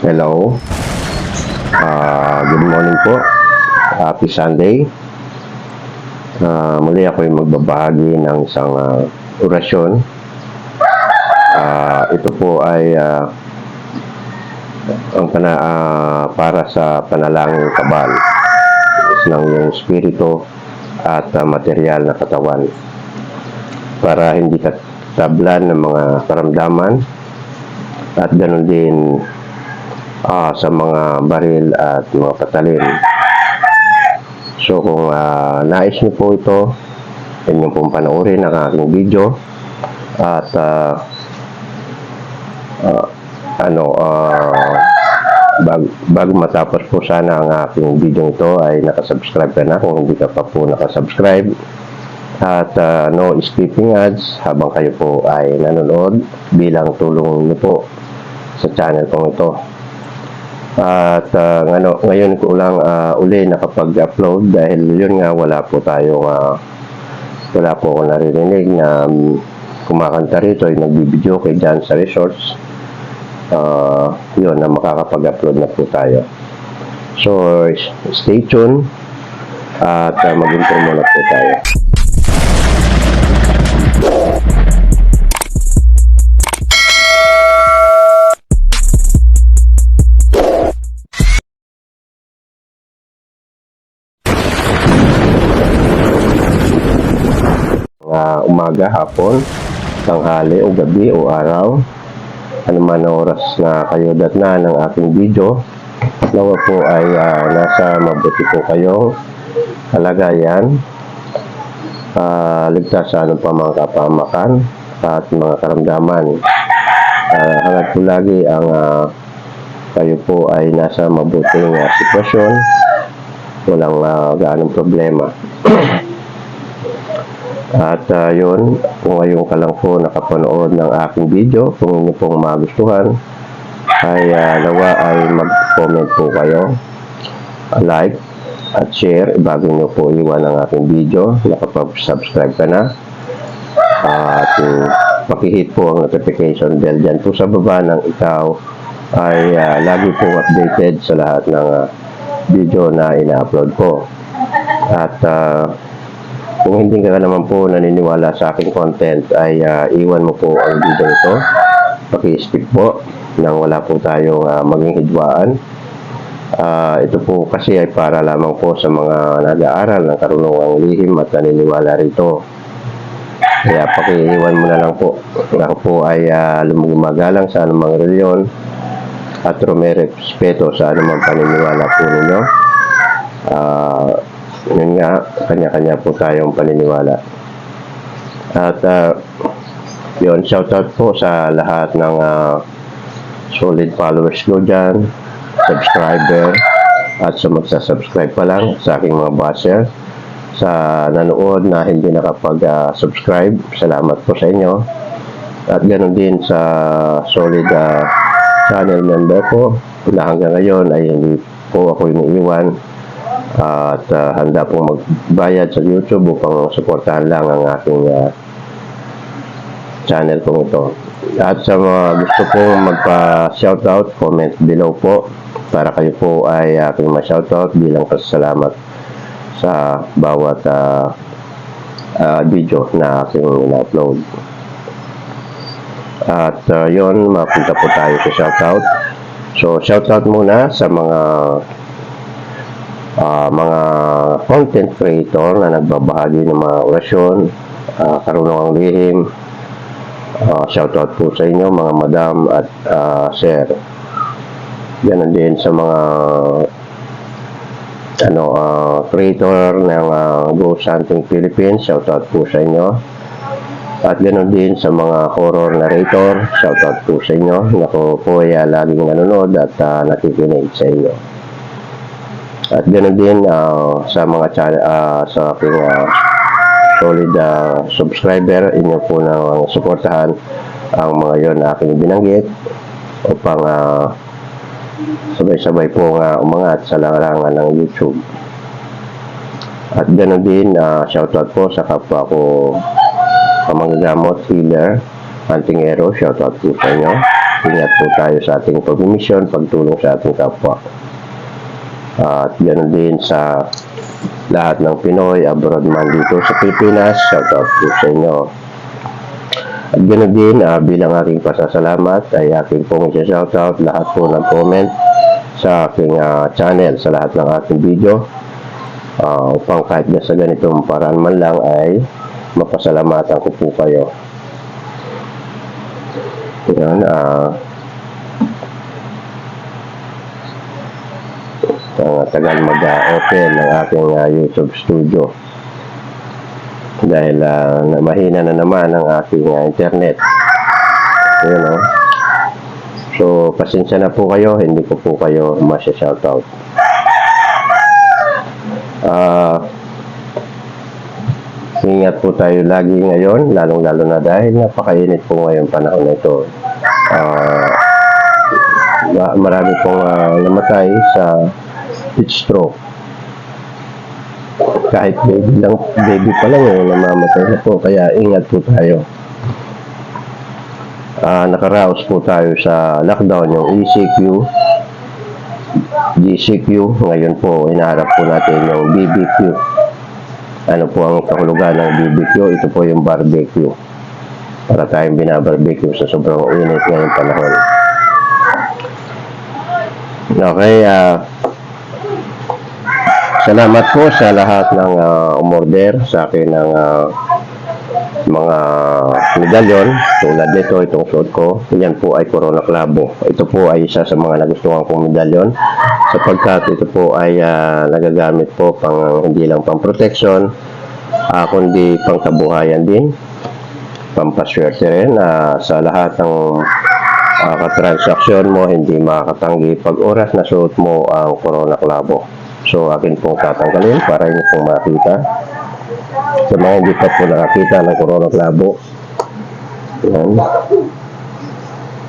Hello. Ah, good morning po. Happy Sunday. Ah, muli ako yung magbabahagi ng isang ah, orasyon. Ah, ito po ay ah, ang pana, ah, para sa panalangin kabal ng iyong spirito at ah, material na katawan para hindi ka tablan ng mga karamdaman at ganoon din ah, sa mga baril at mga patalim. So kung ah, nais niyo po ito, inyong pong panoorin ang aking video at ah, ah, ano ah, bag, bago matapos po sana ang aking video ito ay nakasubscribe ka na kung hindi ka pa po nakasubscribe at ah, no skipping ads habang kayo po ay nanonood bilang tulong niyo po sa channel kong ito. At ah, ngano, ngayon ko lang ah, uli nakapag-upload dahil yun nga wala po tayong ah, wala po ako naririnig na um, kumakanta rito ay nagbibideo kay Jan sa resorts. Ah, yun na makakapag-upload na po tayo. So, stay tuned at uh, mag-intro muna po tayo. Umaga, hapon, tanghali o gabi o araw, ano man ang oras na kayo datna ng ating video, nawa po ay ah, nasa mabuti po kayong kalagayan, ah, ligtas sa anong pa mga kapamakan at mga karamdaman. Uh, hangad po lagi ang ah, kayo po ay nasa mabuting ah, sitwasyon, walang uh, gaanong problema. At uh, yun, kung ngayon ka lang po nakapanood ng aking video, kung inyo pong magustuhan, ay uh, nawa ay mag-comment po kayo, like, at share bago nyo po iwan ang aking video. Nakapag-subscribe ka na. at uh, pakihit po ang notification bell dyan po sa baba ng ikaw ay uh, lagi pong updated sa lahat ng uh, video na ina-upload ko. At uh, kung hindi ka naman po naniniwala sa aking content ay ah, iwan mo po ang video ito. Paki-skip po nang wala po tayong ah, maging hidwaan. Ah, ito po kasi ay para lamang po sa mga nag-aaral ng karunungang lihim at naniniwala rito. Kaya pakiiwan mo na lang po. Ako po ay uh, lumagumagalang sa anumang reliyon at rumerespeto sa anumang paniniwala po ninyo. Ah, yun nga, kanya-kanya po tayong paniniwala. At uh, yun, shoutout po sa lahat ng ah, solid followers ko dyan, subscriber, at sa magsasubscribe pa lang sa aking mga basher. Sa nanood na hindi nakapag-subscribe, salamat po sa inyo. At ganoon din sa solid ah, channel member ko na hanggang ngayon ay hindi po ako iniiwan at ah, handa pong magbayad sa YouTube upang suportahan lang ang aking ah, channel kong ito. At sa mga gusto pong magpa-shoutout, comment below po para kayo po ay aking ma-shoutout bilang pasasalamat sa bawat ah, ah, video na aking na-upload. At uh, yon mapunta po tayo sa shoutout. So, shoutout muna sa mga ah, mga content creator na nagbabahagi ng mga orasyon, uh, karunungang lihim. Ah, shoutout po sa inyo mga madam at ah, sir. Ganon din sa mga ano ah, creator ng uh, Ghost Hunting Philippines. Shoutout po sa inyo. At ganoon din sa mga horror narrator, shoutout po sa inyo. Ako po ay ah, laging nanonood at ah, nakikinig sa inyo. At ganoon din ah, sa mga channel, ah, sa aking ah, solid ah, subscriber, inyo po na suportahan ang mga yon na aking binanggit upang ah, sabay-sabay po nga umangat sa larangan ng YouTube. At ganoon din, ah, shoutout po sa kapwa ko pamanggamot, healer, hunting arrow, shoutout po sa inyo. ingat po tayo sa ating pag-mission, pagtulong sa ating kapwa. At ganoon din sa lahat ng Pinoy, abroad man dito sa Pilipinas, shout out po sa inyo. At ganoon din, ah, bilang aking pasasalamat ay aking pong shout out lahat po ng comment sa aking ah, channel, sa lahat ng aking video. Ah, upang kahit na sa ganitong paraan man lang ay mapasalamatan ko po kayo. Yan, ah, ang tagal mag-open ng aking ah, YouTube studio dahil ah, na- mahina na naman ang aking ah, internet. Yun, no? So, pasensya na po kayo, hindi ko po kayo masya-shoutout. Ah, ingat po tayo lagi ngayon, lalong-lalo na dahil napakainit po ngayon panahon na ito. Ma- marami pong ah, namatay sa heat stroke. Kahit baby lang, baby pa lang eh, namamatay na po, kaya ingat po tayo. Ah, nakaraos po tayo sa lockdown yung ECQ, GCQ, ngayon po inaharap po natin yung BBQ. Ano po ang kahulugan ng BBQ? Ito po yung barbecue. Para tayong binabarbecue sa sobrang init ngayong panahon. Okay, ah salamat po sa lahat ng ah, umorder sa akin ng ah, mga medalyon. Tulad nito itong suot ko yan po ay Corona Clavo ito po ay isa sa mga nagustuhan kong medalyon sapagkat ito po ay ah, nagagamit po pang hindi lang pang protection ah, kundi pang kabuhayan din pampaswerte rin ah, sa lahat ng uh, katransaksyon mo hindi makakatanggi pag oras na suot mo ang Corona Clavo so akin pong tatanggalin para inyo pong makita sa mga hindi pa po nakakita ng Corona Clavo. Yan.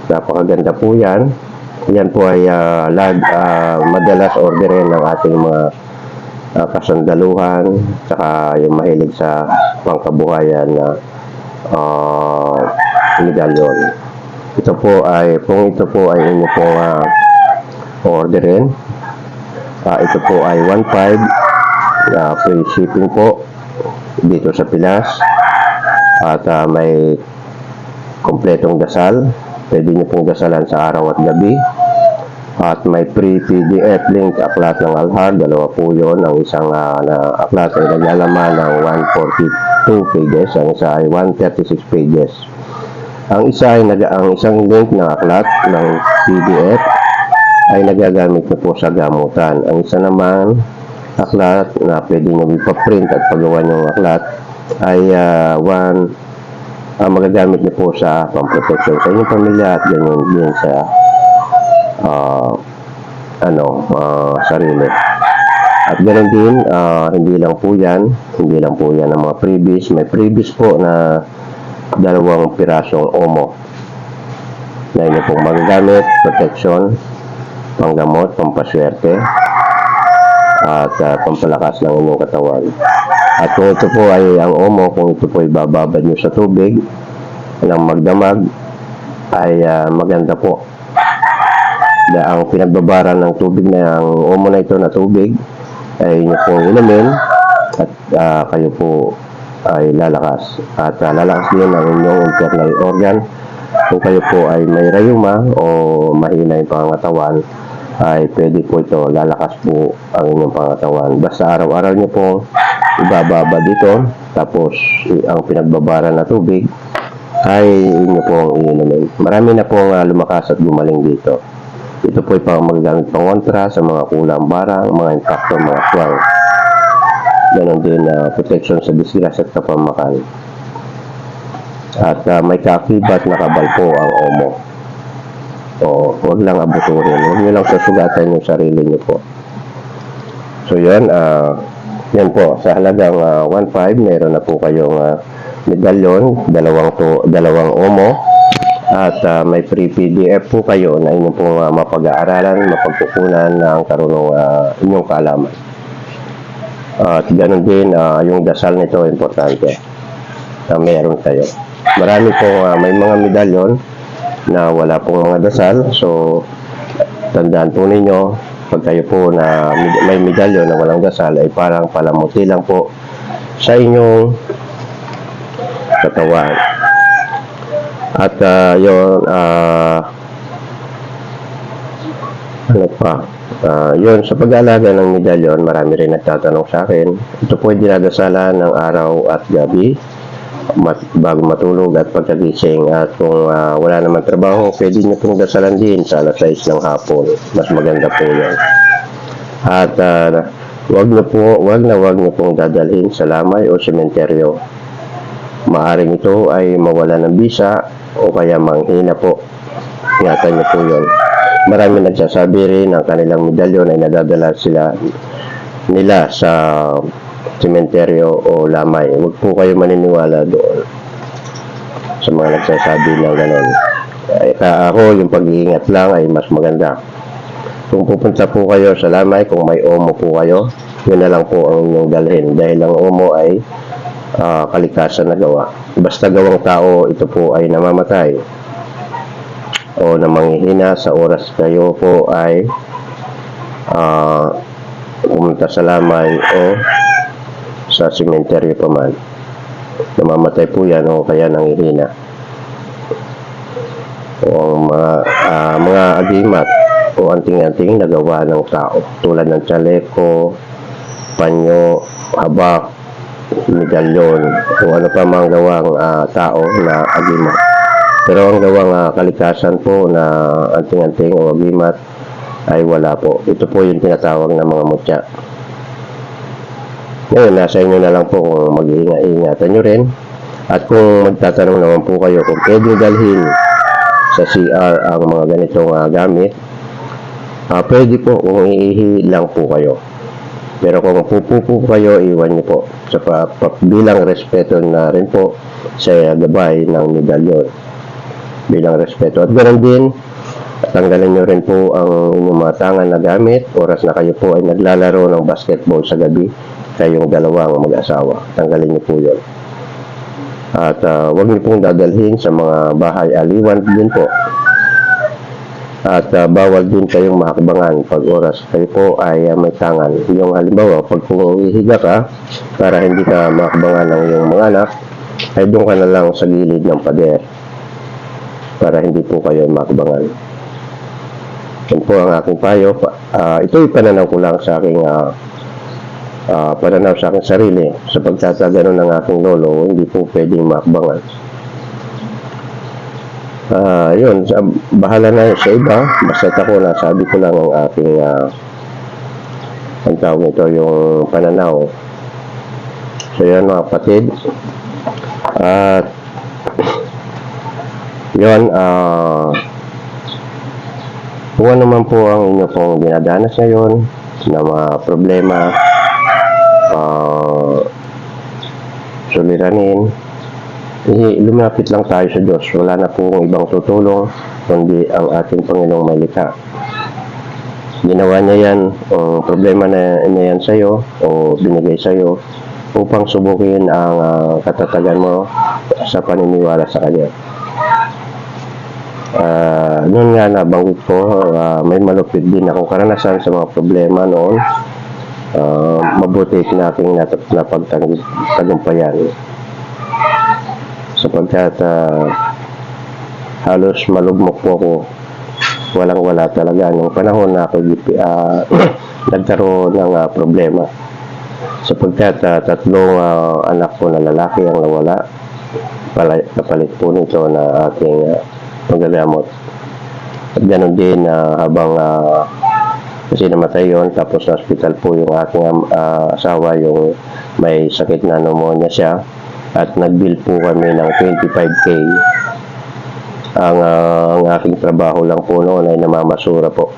Napakaganda po yan. Yan po ay ah, lag, ah, madalas orderin ng ating mga ah, kasandaluhan saka yung mahilig sa pangkabuhayan na ah, medalyon. Ito po ay, kung ito po ay inyo pong ah, orderin, ah, ito po ay 1.5 uh, free shipping po dito sa Pilas at ah, may kompletong dasal. Pwede nyo pong dasalan sa araw at gabi. At may free PDF link aklat ng Alhar. Dalawa po yon ang isang ah, na aklat ay naglalaman ng 142 pages. Ang isa ay 136 pages. Ang isa ay nag ang isang link ng aklat ng PDF ay nagagamit na po sa gamutan. Ang isa naman aklat na pwede nyo ipaprint at pagawa yung aklat ay ah, one ah, magagamit niyo po sa pamprotection sa inyong pamilya at ganyan din sa ah, ano ah, sarili. At ganoon din ah, hindi lang po yan hindi lang po yan ang mga freebies. May freebies po na dalawang pirasong omo na inyo pong magagamit protection panggamot, pampaswerte at ah, pampalakas ng inyong katawan. At kung ito po ay ang omo, kung ito po ay bababad nyo sa tubig ng magdamag, ay ah, maganda po. Da ang pinagbabaran ng tubig na ang omo na ito na tubig ay inyo pong inumin at ah, kayo po ay lalakas. At ah, lalakas din ang inyong internal organ. Kung kayo po ay may rayuma o mahina yung pangangatawan, ay pwede po ito, lalakas po ang inyong pangatawan. Basta araw-araw nyo po ibababa dito, tapos ang pinagbabara na tubig ay inyo po ang iinumin. Marami na pong ah, lumakas at gumaling dito. Ito po ay pang magagamit pang kontra sa mga kulang barang, mga impactor, mga swang. Ganon din na protection sa disgrasya at kapamakan. At ah, may kakibat na kabal po ang omo. O, huwag lang abuturin. Huwag nyo lang susugatan yung sarili nyo po. So, yan. ah yan po. Sa halagang ah, 1.5, meron na po kayong ah, medalyon, dalawang, to, dalawang omo, at ah, may free PDF po kayo na inyong pong ah, mapag-aaralan, mapagkukunan ng karunong ah, inyong kaalaman. At ganun din, ah, yung dasal nito, importante na meron kayo. Marami po, ah, may mga medalyon na wala pong mga dasal. So, tandaan po ninyo, pag kayo po na may medalyo na walang dasal, ay parang palamuti lang po sa inyong katawan. At ah, yun, ah, ano pa, Ah, yun, sa pag-aalaga ng medalyon, marami rin nagtatanong sa akin. Ito po ay dinadasalan ng araw at gabi mat- bago matulog at pagkagising. At kung ah, wala naman trabaho, pwede nyo pong dasalan din sa alas 6 ng hapon. Mas maganda po yun. At ah, wag na po, wag na wag na pong dadalhin sa lamay o sementeryo. Maaring ito ay mawala ng bisa o kaya manghina po. Ingatan niyo po yun. Marami nagsasabi rin ang kanilang medalyon ay nadadala sila nila sa sementeryo o lamay. Huwag po kayo maniniwala doon sa mga nagsasabi ng ganon. Ay, ka- ako, yung pag-iingat lang ay mas maganda. Kung pupunta po kayo sa lamay, kung may omo po kayo, yun na lang po ang inyong dalhin. Dahil ang omo ay ah, kalikasan na gawa. Basta gawang tao, ito po ay namamatay o na manghihina sa oras kayo po ay ah, pumunta sa lamay o sa sementeryo pa man. Namamatay po yan o kaya nanghihina. O ang mga, ah, mga agimat o anting-anting nagawa ng tao tulad ng tsaleko, panyo, habak, medalyon o ano pa mang gawang ah, tao na agimat. Pero ang gawang ah, kalikasan po na anting-anting o agimat ay wala po. Ito po yung tinatawag ng mga mutya. Ngayon, nasa inyo na lang po kung mag-iingatan nyo rin. At kung magtatanong naman po kayo kung pwede dalhin sa CR ang mga ganitong ah, gamit, ah, pwede po kung iihi lang po kayo. Pero kung pupupo kayo, iwan niyo po sa pa, pa- bilang respeto na rin po sa gabay ng medalyon. Bilang respeto. At ganoon din, tanggalin niyo rin po ang inyong mga tangan na gamit. Oras na kayo po ay naglalaro ng basketball sa gabi, kayong dalawang mag-asawa. Tanggalin niyo po yun. At ah, huwag niyo pong dadalhin sa mga bahay aliwan din po. At ah, bawal din kayong makakbangan pag oras kayo po ay ah, may tangan. Yung halimbawa, pag kung ihiga ka, para hindi ka makakbangan ng iyong mga anak, ay doon ka na lang sa gilid ng pader para hindi po kayo makakbangan. Yan po ang aking payo. Pa- ah, ito'y pananaw ko lang sa aking ah, ah, pananaw sa aking sarili. Sa pagtatagano ng aking lolo, hindi po pwedeng makakbangan. Ah, yun, bahala na sa iba. Basta ako na sabi ko lang ang aking ah, ang tawag nito yung pananaw. So yan mga kapatid. At yun, ah kung ano man po ang inyo pong dinadanas ngayon na mga problema, ah suliranin, eh, lumapit lang tayo sa Diyos. Wala na pong ibang tutulong kundi ang ating Panginoong Malika. Ginawa niya yan, ang problema na niya yan sa'yo o binigay sa'yo upang subukin ang ah, katatagan mo sa paniniwala sa Kanya. Ah, noon nga nabanggit ko, ah, may malupit din akong karanasan sa mga problema noon. Ah, mabuti na aking napagtagumpayan sapagkat ah, halos malugmok po ako. Walang wala talaga. Nung panahon na ako ah, nagkaroon ng ah, problema. Sapagkat ah, tatlong ah, anak ko na lalaki ang nawala. Pala, kapalit po nito na aking uh, magagamot at ganun din ah, habang ah, kasi namatay yon tapos sa hospital po yung aking ah, asawa yung may sakit na pneumonia siya. At nag-bill po kami ng 25k ang, ah, ang aking trabaho lang po noon ay namamasura po.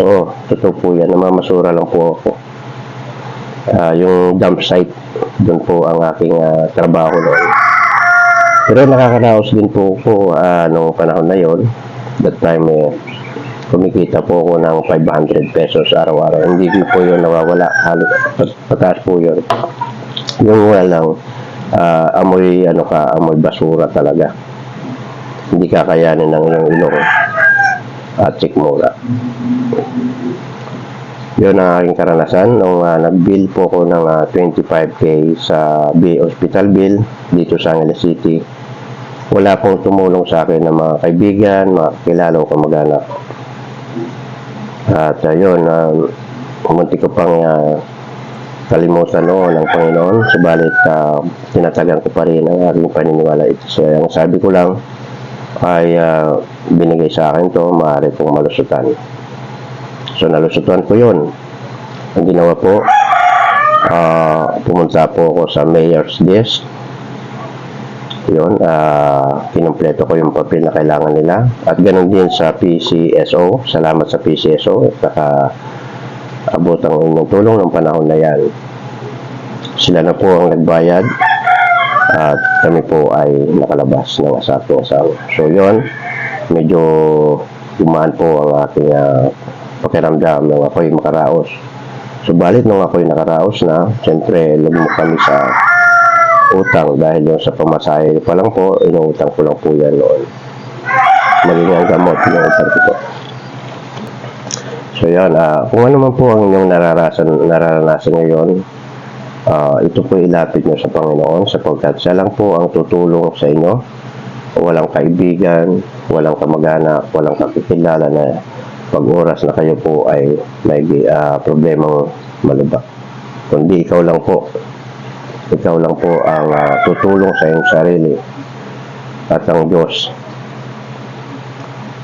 Oo totoo po yan. Namamasura lang po ako. Ah, yung dump site doon po ang aking ah, trabaho noon. Pero nakakaraos din po ako ah, nung panahon na yon that time eh, kumikita po ako ng 500 pesos araw-araw. Hindi po yun nawawala. Halos pat- pataas po yun. Yung walang ah, amoy ano ka, amoy basura talaga. hindi kakayanin ng iyong ilong at sikmura. Yun ang aking karanasan nung ah, nag-bill po ko ng ah, 25k sa B hospital bill dito sa Angeles City. Wala pong tumulong sa akin ng mga kaibigan, mga kilala o kamag-anak. At ayun, uh, munti ko pang ah, kalimutan noon ng Panginoon, subalit uh, tinatagan ko pa rin ang aking paniniwala. Ito so, ang sabi ko lang ay ah, binigay sa akin to, maaari pong malusutan. So nalusutan ko yun. Ang ginawa po, ah, pumunta po ako sa mayor's desk. Yun, ah, kinumpleto ko yung papel na kailangan nila. At ganun din sa PCSO. Salamat sa PCSO. At naka abot ang inyong tulong ng panahon na yan. Sila na po ang nagbayad at kami po ay nakalabas ng asatong asawa. So yun, medyo gumaan po ang aking ah, pakiramdam nung ako'y makaraos. Subalit nung ako'y nakaraos na, siyempre lumok kami sa utang dahil yung sa pamasahe pa lang po, inuutang ko lang po yan noon. Magiging ang gamot yung utang ko po. So yan, ah, kung ano man po ang inyong nararasan, nararanasan ngayon, ah, ito po ilapit nyo sa Panginoon sapagkat siya lang po ang tutulong sa inyo. Walang kaibigan, walang kamag-anak, walang kakikilala na pag oras na kayo po ay may ah, problemang malubak. Kundi ikaw lang po. Ikaw lang po ang ah, tutulong sa iyong sarili at ang Diyos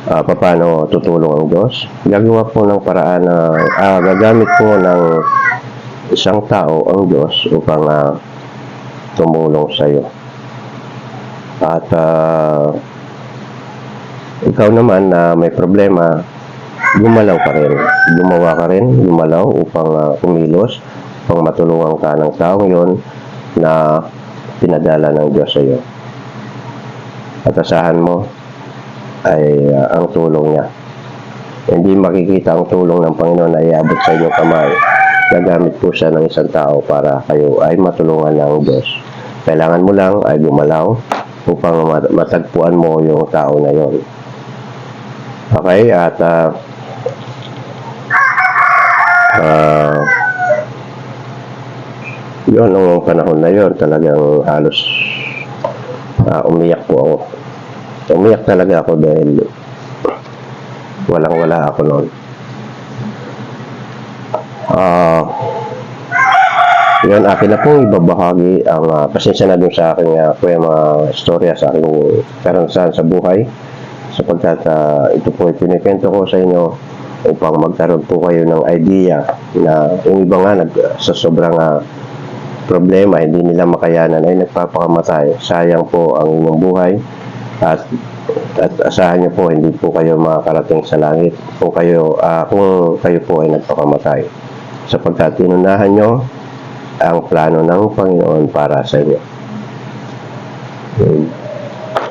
Ah, paano tutulong ang Diyos? Gagawa po ng paraan na ah, gagamit po ng isang tao ang Diyos upang ah, tumulong sa iyo. At ah, ikaw naman na may problema, gumalaw ka rin. Gumawa ka rin, gumalaw upang ah, kumilos, upang matulungan ka ng taong yon na pinadala ng Diyos sa iyo. At asahan mo, ay uh, ang tulong niya. Hindi makikita ang tulong ng Panginoon na iabot sa inyong kamay. Gagamit po siya ng isang tao para kayo ay matulungan ng Diyos. Kailangan mo lang ay gumalaw upang mat- matagpuan mo yung tao na yon. Okay, at uh, uh, yun, nung panahon na yon talagang halos uh, umiyak po ako umiyak talaga ako dahil walang wala ako noon. Ah, yun, akin na pong ibabahagi ang ah, pasensya na dun sa aking uh, kuya mga istorya sa aking karanasan sa buhay sapagkat ah, ito po ay pinikwento ko sa inyo upang magkaroon po kayo ng idea na yung iba nga nag, sa sobrang ah, problema hindi nila makayanan ay nagpapakamatay sayang po ang inyong buhay at at asahan niyo po hindi po kayo makakarating sa langit kung kayo ah, kung kayo po ay nagpakamatay sapagkat tinunahan nyo ang plano ng Panginoon para sa inyo.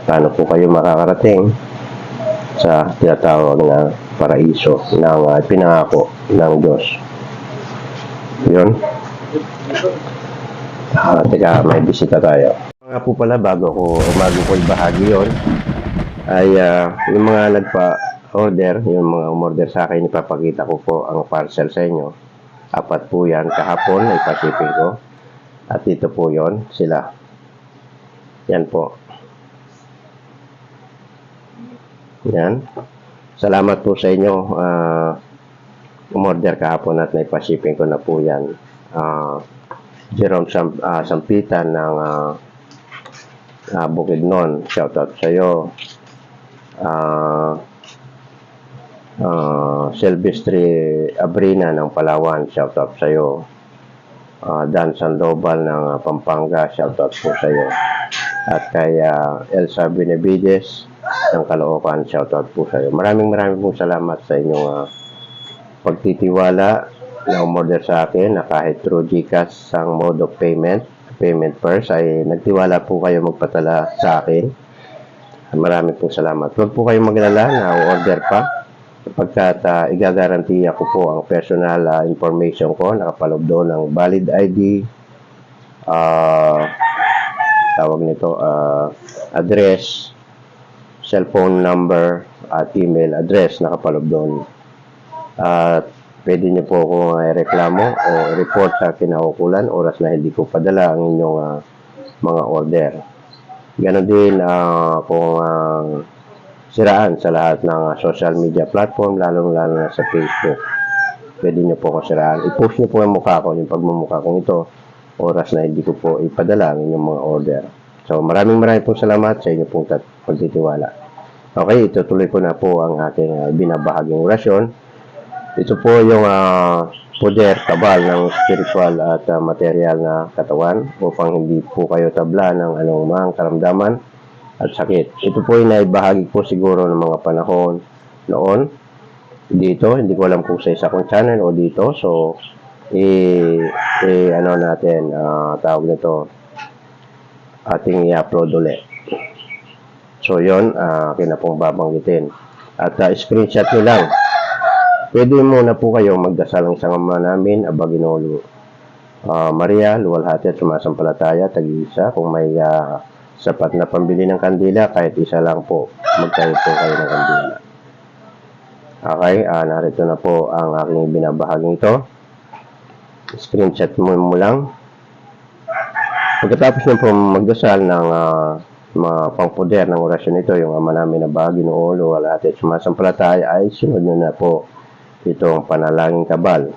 Paano po kayo makakarating sa tinatawag na paraiso ng ah, pinangako ng Diyos. Yun. Ah, teka, may bisita tayo. Nga po pala, bago ko, bago ko ibahagi yon ay ah, yung mga nagpa-order, yung mga umorder sa akin, ipapakita ko po ang parcel sa inyo. Apat po yan kahapon, ipasipin ko. At dito po yon sila. Yan po. Yan. Salamat po sa inyo. ah, umorder kahapon at naipasipin ko na po yan. Ah, Jerome Sam, ah, Sampitan ng ah, ah, Bukidnon. Shoutout sa iyo. Ah, ah, Silvestre Abrina ng Palawan. Shoutout sa iyo. Ah, Dan Sandoval ng ah, Pampanga. Shoutout po sa iyo. At kay ah, Elsa Benavides ng Caloocan. Shoutout po sa iyo. Maraming maraming po salamat sa inyong ah, pagtitiwala na umorder sa akin na kahit through GCash ang mode of payment, payment first, ay nagtiwala po kayo magpatala sa akin. Maraming po salamat. Huwag po kayong maglala na order pa sapagkat uh, igagarantiya ko po ang personal ah, information ko nakapaloob doon ng valid ID ah tawag nito ah, address cellphone number at email address nakapaloob doon. At pwede niyo po kung reklamo o report sa kinaukulan oras na hindi ko padala ang inyong ah, mga order. Ganon din ah, kung ah, siraan sa lahat ng ah, social media platform, lalong-lalo na sa Facebook. Pwede niyo po akong siraan. I-post niyo po ang mukha ko, yung pagmumukha kong ito, oras na hindi ko po ipadala ang inyong mga order. So, maraming maraming pong salamat sa inyo pong pagtitiwala. Okay, itutuloy ko na po ang aking ah, binabahaging orasyon. Ito po yung ah, poder, kabal ng spiritual at ah, material na katawan upang hindi po kayo tabla ng anumang karamdaman at sakit. Ito po ay naibahagi po siguro ng mga panahon noon dito. Hindi ko alam kung sa isa kong channel o dito. So, i, i ano natin, ah, tawag nito, ating i-upload ulit. So, yon uh, akin na pong babanggitin. At ah, screenshot nyo lang. Pwede muna po kayo magdasal ng sangama namin, Abaginolo ah, Maria, luwalhati at sumasampalataya, tag-isa. Kung may ah, sapat na pambili ng kandila, kahit isa lang po, magtayo po kayo ng kandila. Okay, ah, narito na po ang aking binabahaging ito. Screenshot mo, mo lang. Pagkatapos nyo po magdasal ng ah, mga pangpoder ng orasyon ito, yung ama namin na bagay noon, luwalhati at sumasampalataya, ay sunod nyo na po itong panalangin kabal.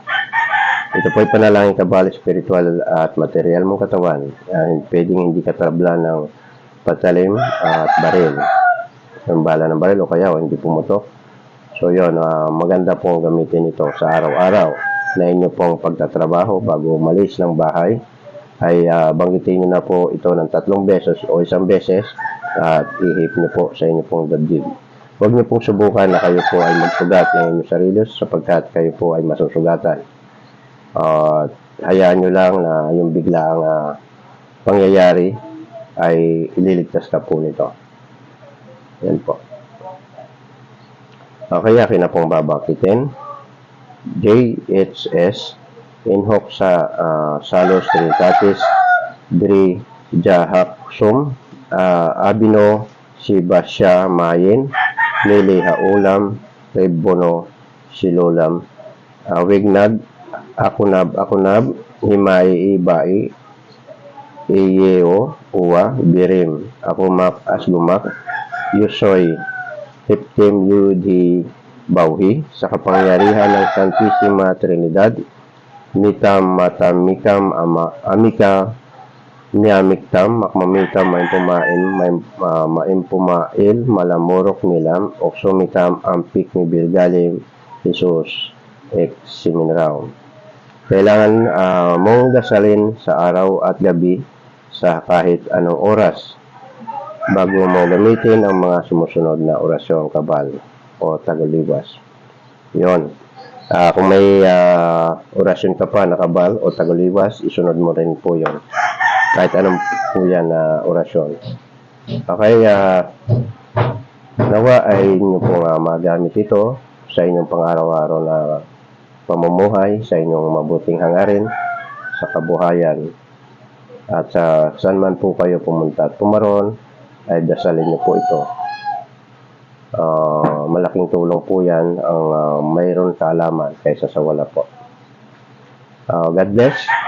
Ito po ay panalangin kabal, spiritual at material mong katawan. Uh, pwedeng hindi katabla ng patalim at baril. Yung bala ng baril o kaya hindi pumutok. So yun, ah, maganda pong gamitin ito sa araw-araw na inyo pong pagtatrabaho bago umalis ng bahay ay ah, banggitin nyo na po ito ng tatlong beses o isang beses at ihip nyo po sa inyo pong dibdib. Huwag niyo pong subukan na kayo po ay magsugat ng inyong sarili sapagkat kayo po ay masusugatan. At hayaan nyo lang na yung biglaang ah, pangyayari ay ililigtas ka po nito. Yan po. Okay, akin na pong babakitin. JHS Inhok sa ah, Salos Trinitatis Dri Jahak Sum ah, Abino Sibasya Mayin Lili Haulam Rebono Silulam uh, Wignag Akunab Akunab Himay Ibai Iyeo Uwa Birim. Akumak Asgumak Yusoy Hiptim Yudi Bauhi sa kapangyarihan ng Santissima Trinidad Mitam Matamikam ama, Amika Niamiktam Makmamikam Maimpumain Maim, uh, Maimpumail Malamorok Milam Oksumitam Ampik ni Birgalim Jesus Ex Siminraw Kailangan ah, mong dasalin sa araw at gabi sa kahit anong oras bago mo gamitin ang mga sumusunod na orasyon kabal o tagaliwas. Yon. Ah, kung may ah, orasyon ka pa na kabal o tagaliwas, isunod mo rin po yon. Kahit anong po yan na orasyon. Okay, ah, nawa ay inyo po nga magamit ito sa inyong pang-araw-araw na pamumuhay, sa inyong mabuting hangarin, sa kabuhayan. At sa saan man po kayo pumunta at pumaron, ay dasalin niyo po ito. Ah, malaking tulong po yan ang ah, mayroon kaalaman kaysa sa wala po. Ah, God bless.